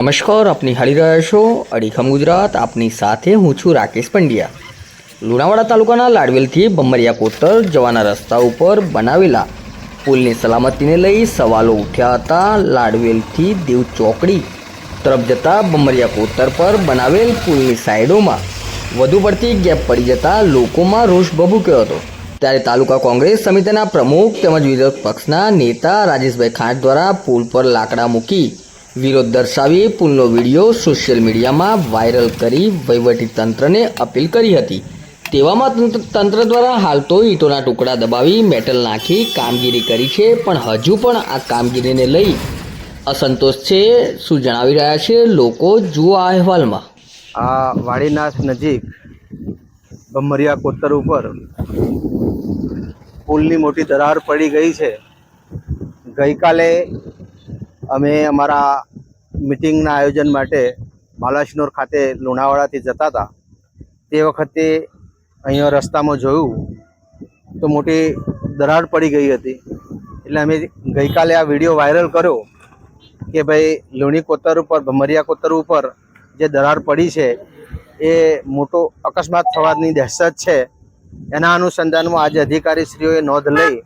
નમસ્કાર, આપની હાલી રહ્યા છો અડીખમ ગુજરાત, આપની સાથે હું છું રાકેશ પંડ્યા. લુણાવાડા તાલુકાના લાડવેલથી બમરિયા કોતર જવાના રસ્તા ઉપર બનાવેલા પુલની સલામતીને લઈ સવાલો ઉઠ્યા હતા લાડવેલથી દેવ ચોકડી તરફ જતા બમરિયા કોતર પર બનાવેલ પુલની સાઈડોમાં. વધુ પડતી ગેપ પડી જતા લોકોમાં રોષ ભભૂક્યો હતો. ત્યારે તાલુકા કોંગ્રેસ સમિતિના પ્રમુખ તેમજ વિરોધ પક્ષના નેતા રાજેશભાઈ ખાંટ દ્વારા પુલ પર લાકડા મૂકી વિરોધ દર્શાવી પુલનો વીડિયો સોશિયલ મીડિયામાં વાયરલ કરી વહીવટી તંત્રને અપીલ કરી હતી. તેવામાં તંત્ર દ્વારા હાલ તો ઈંટોના ટુકડા દબાવી મેટલ નાખી કામગીરી કરી છે, પણ હજુ પણ આ કામગીરીને લઈ અસંતોષ છે શું જણાવી રહ્યા છે લોકો જુઓ આ અહેવાલમાં. આ વાડીનાશ નજીક બમરિયા કોતર ઉપર પુલની મોટી દરાર પડી ગઈ છે. ગઈકાલે અમે અમારા મિટિંગના આયોજન માટે બાલાશનોર ખાતે લુણાવાડાથી જતા હતા. તે વખતે અહીંયા રસ્તામાં જોયું તો મોટી દરાર પડી ગઈ હતી. એટલે અમે ગઈકાલે આ વીડિયો વાયરલ કર્યો કે ભાઈ લુણી કોતર ઉપર, ભમરિયા કોતર ઉપર જે દરાર પડી છે, એ મોટો અકસ્માત થવાની દહેશત છે. એના અનુસંધાનમાં આજે અધિકારીશ્રીઓએ નોંધ લઈ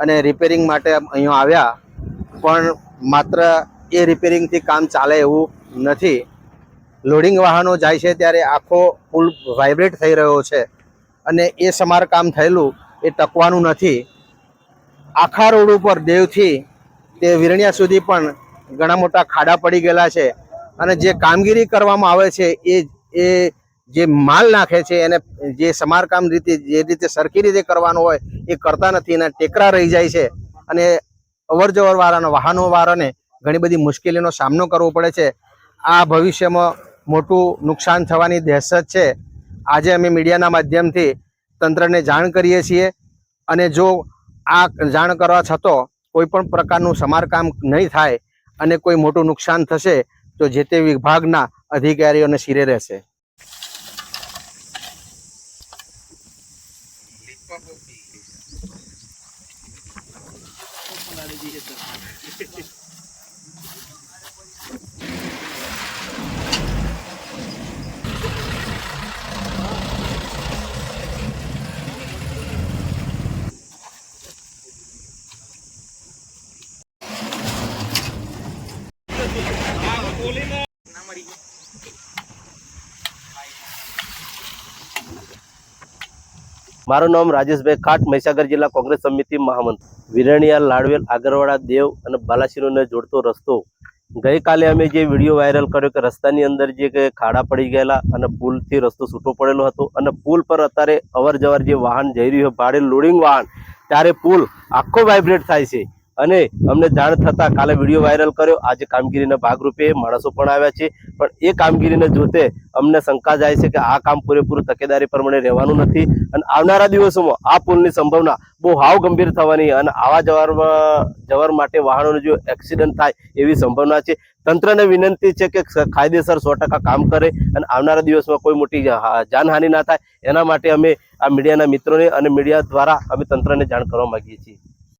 અને રિપેરિંગ માટે અહીંયા આવ્યા. પણ માત્ર એ રિપેરિંગથી કામ ચાલે એવું નથી. લોડિંગ વાહનો જાય છે ત્યારે આખો પુલ વાઇબ્રેટ થઈ રહ્યો છે અને એ સમારકામ થયેલું એ ટકવાનું નથી. આખા રોડ ઉપર દેવથી તે વિરણ્યા સુધી પણ ઘણા મોટા ખાડા પડી ગયેલા છે અને જે કામગીરી કરવામાં આવે છે એ એ જે માલ નાખે છે એને જે સમારકામ રીતે જે રીતે સરખી રીતે કરવાનું હોય એ કરતા નથી અને ટેકરા રહી જાય છે અને અવર જવર વાળાના, વાહનો વાળાને ઘણી બધી મુશ્કેલીનો સામનો કરવો પડે છે. આ ભવિષ્યમાં મોટું નુકસાન થવાની દહેશત છે. આજે અમે મીડિયાના માધ્યમથી તંત્રને જાણ કરીએ છીએ અને જો આ જાણ કરવા છતાં કોઈ પણ પ્રકારનું સમારકામ નહીં થાય અને કોઈ મોટું નુકસાન થશે, તો જે તે વિભાગના અધિકારીઓને શિરે રહેશે. dito. Huli na! મારું નામ રાજેશભાઈ ખાટ, મહીસાગર જિલ્લા કોંગ્રેસ સમિતિ મહામંત્રી. વિરણિયા લાડવેલ, આગરવાડા દેવ અને બાલાસિનોને જોડતો રસ્તો. ગઈકાલે અમે જે વીડિયો વાયરલ કર્યો કે રસ્તાની અંદર જે કે ખાડા પડી ગયેલા અને પુલથી રસ્તો છૂટો પડેલો હતો અને પુલ પર અત્યારે અવર જવર જે વાહન જઈ રહ્યું હોય ભાડે લોડિંગ વાહન, ત્યારે પુલ આખો વાઇબ્રેટ થાય છે. અને અમને જાણ થતાં કાલે વીડિયો વાયરલ કર્યો. આજે કામગીરીના ભાગરૂપે માણસો પણ આવ્યા છે. પણ એ કામગીરીને જોતે અમને શંકા જાય છે કે આ કામ પૂરેપૂરું તકેદારી પ્રમાણે રહેવાનું નથી. અને આવનારા દિવસોમાં આ પુલની સંભાવના બહુ હાવ ગંભીર થવાની અને આવા જવર જવર માટે વાહનોનો જો એક્સિડન્ટ થાય એવી સંભાવના છે. તંત્રને વિનંતી છે કે કાયદેસર સો કામ કરે અને આવનારા દિવસમાં કોઈ મોટી જાનહાનિ ના થાય. એના માટે અમે આ મીડિયાના મિત્રોને અને મીડિયા દ્વારા અમે તંત્રને જાણ કરવા માંગીએ છીએ.